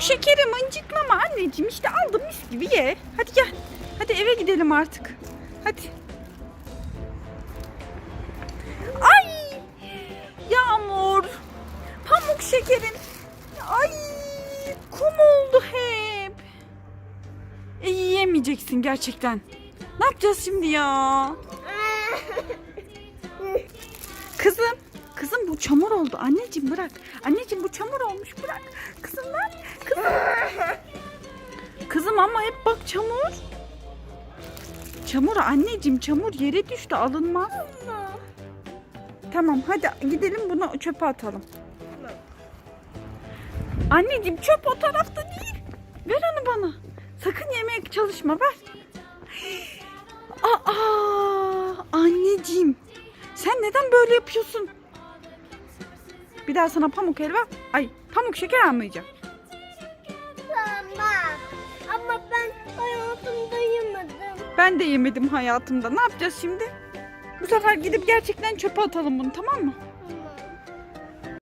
Pamuk şekeri mıncıklama anneciğim işte aldım mis gibi ye. Hadi gel. Hadi eve gidelim artık. Hadi. Ay! Yağmur. Pamuk şekerin. Ay! Kum oldu hep. E, yiyemeyeceksin gerçekten. Ne yapacağız şimdi ya? Kızım. Kızım bu çamur oldu. Anneciğim bırak. Anneciğim bu çamur olmuş bırak. Kızım. Ama hep bak çamur. Çamur anneciğim çamur yere düştü alınmaz. Tamam hadi gidelim bunu çöpe atalım. Anneciğim çöp o tarafta değil. Ver onu bana. Sakın yemeye çalışma ver. Aa, anneciğim. Sen neden böyle yapıyorsun? Bir daha sana pamuk helva, ay pamuk şeker almayacağım. Ben de yemedim hayatımda. Ne yapacağız şimdi? Bu sefer gidip gerçekten çöpe atalım bunu tamam mı?